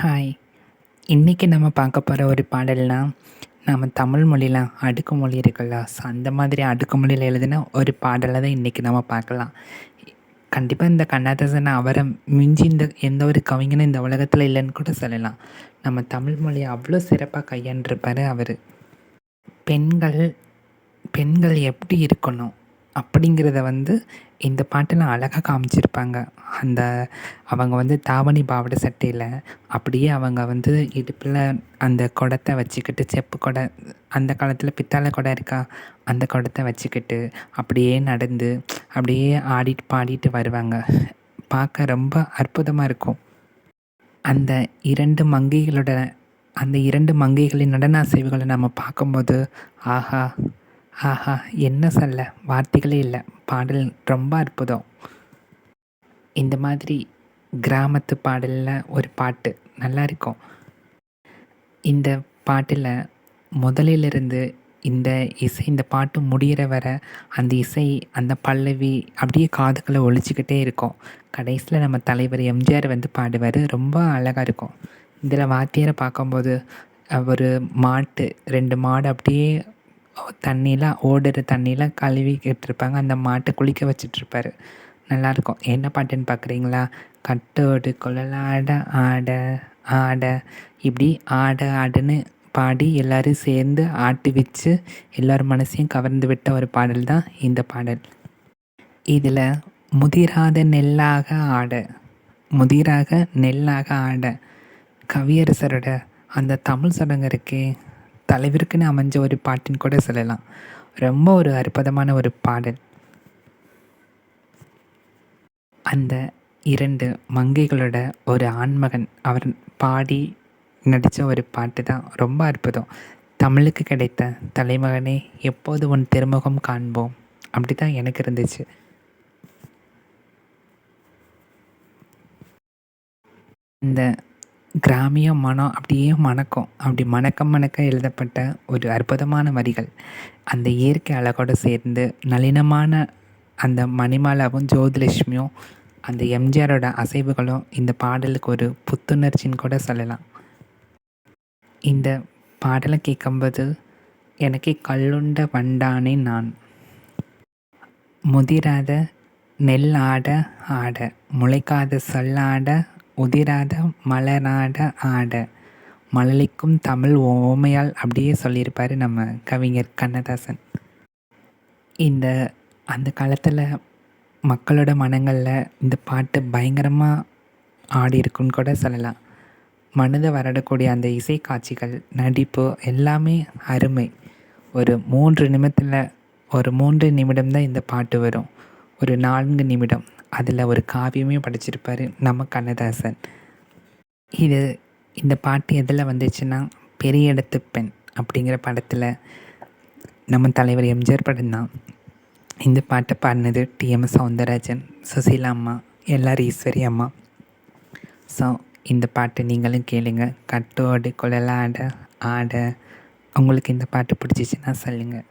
Hi. இன்றைக்கி நம்ம பார்க்க போகிற ஒரு பாடல்னால் நம்ம தமிழ் மொழியில் அடுக்கு மொழி இருக்குல்ல ஸோ அந்த மாதிரி அடுக்கு மொழியில் எழுதின ஒரு பாடலை தான் இன்றைக்கி நம்ம பார்க்கலாம். கண்டிப்பாக இந்த கண்ணதாசன் அவரை மிஞ்சி இந்த எந்த ஒரு கவிஞனும் இந்த உலகத்தில் இல்லைன்னு கூட சொல்லலாம். நம்ம தமிழ் மொழியை அவ்வளோ சிறப்பாக கையாண்டிருப்பார் அவர். பெண்கள் பெண்கள் எப்படி இருக்கணும்? அப்படிங்கிறத வந்து இந்த பாட்டில் அழகாக காமிச்சிருப்பாங்க. அந்த அவங்க வந்து தாவணி பாவாடை சட்டையில் அப்படியே அவங்க வந்து இடுப்பில் அந்த குடத்தை வச்சுக்கிட்டு செப்பு குடை அந்த காலத்தில் பித்தளை குடம் இருக்கா? அந்த குடத்தை வச்சுக்கிட்டு அப்படியே நடந்து அப்படியே ஆடிட்டு பாடிட்டு வருவாங்க. பார்க்க ரொம்ப அற்புதமாக இருக்கும். அந்த இரண்டு மங்கைகளோட அந்த இரண்டு மங்கைகளின் நடன அசைவுகளை நம்ம பார்க்கும்போது ஆஹா! ஆஹா என்ன சொல்ல? வார்த்தைகளே இல்லை. பாடல் ரொம்ப அற்புதம். இந்த மாதிரி கிராமத்து பாடலில் ஒரு பாட்டு நல்லா இருக்கும். இந்த பாட்டில் முதலிலிருந்து இந்த இசை இந்த பாட்டு முடிகிற வர அந்த இசை அந்த பல்லவி அப்படியே காதுகளை ஒழிச்சிக்கிட்டே இருக்கும். கடைசியில் நம்ம தலைவர் எம்ஜிஆர் வந்து பாடுவார். ரொம்ப அழகாக இருக்கும். இதில் வாத்தியாரை பார்க்கும்போது ஒரு மாட்டு ரெண்டு மாடு அப்படியே தண்ணியெலாம் ஓடுற தண்ணியெலாம் கழுவிக்கிட்டு இருப்பாங்க அந்த மாட்டை குளிக்க வச்சிட்ருப்பாரு நல்லாயிருக்கும் என்ன பாட்டுன்னு பார்க்குறீங்களா கட்டோடு குழலாட ஆட ஆட. இப்படி ஆட ஆடுன்னு பாடி எல்லோரும் சேர்ந்து ஆட்டி வச்சு எல்லோர் மனசையும் கவர்ந்து விட்ட ஒரு பாடல் தான் இந்த பாடல். இதில் முதிராத நெல்லாக ஆட முதிராக நெல்லாக ஆட கவியரசரோட அந்த தமிழ் சடங்கு இருக்கே தலைவருக்குன்னு அமைஞ்ச ஒரு பாட்டுன்னு கூட சொல்லலாம். ரொம்ப ஒரு அற்புதமான ஒரு பாடல். அந்த இரண்டு மங்கைகளோட ஒரு ஆண்மகன் அவர் பாடி நடித்த ஒரு பாட்டு தான் ரொம்ப அற்புதம். தமிழுக்கு கிடைத்த தலைமகனே எப்போது உன் திருமுகம் காண்போம்? அப்படி தான் எனக்கு இருந்துச்சு. இந்த கிராமிய மனம் அப்படியே மணக்கும். அப்படி மணக்க மணக்க எழுதப்பட்ட ஒரு அற்புதமான வரிகள். அந்த இயற்கை அழகோடு சேர்ந்து நளினமான அந்த மணிமாலாவும் ஜோதிலட்சுமியும் அந்த எம்ஜிஆரோட அசைவுகளும் இந்த பாடலுக்கு ஒரு புத்துணர்ச்சின்னு கூட சொல்லலாம். இந்த பாடலை கேட்கும்போது எனக்கு கல்லுண்ட வண்டானே நான். முதிராத நெல் ஆட ஆட முளைக்காத சொல்லாட உதிராத மலராட ஆட. மழலைக்கும் தமிழ் ஓமையால் அப்படியே சொல்லியிருப்பார் நம்ம கவிஞர் கண்ணதாசன். இந்த அந்த காலத்தில் மக்களோட மனங்களில் இந்த பாட்டு பயங்கரமாக ஆடி இருக்குன்னு கூட சொல்லலாம். மனதை வரடக்கூடிய அந்த இசை காட்சிகள் நடிப்பு எல்லாமே அருமை. ஒரு மூன்று நிமிடத்தில் ஒரு மூன்று நிமிடம் தான் இந்த பாட்டு வரும். ஒரு நான்கு நிமிடம். அதில் ஒரு காவியமே படிச்சிருப்பார் நம்ம கண்ணதாசன். இது இந்த பாட்டு எதில் வந்துச்சுன்னா பெரிய இடத்து பெண் அப்படிங்கிற படத்தில் நம்ம தலைவர் எம்ஜிஆர் படம் தான். இந்த பாட்டை பாடினது டிஎம் சவுந்தரராஜன் சுசீலா அம்மா எல்லாரும் ஈஸ்வரி அம்மா. ஸோ இந்த பாட்டு நீங்களும் கேளுங்க. கட்டோடு குழலாட ஆட. உங்களுக்கு இந்த பாட்டு பிடிச்சிச்சின்னா சொல்லுங்கள்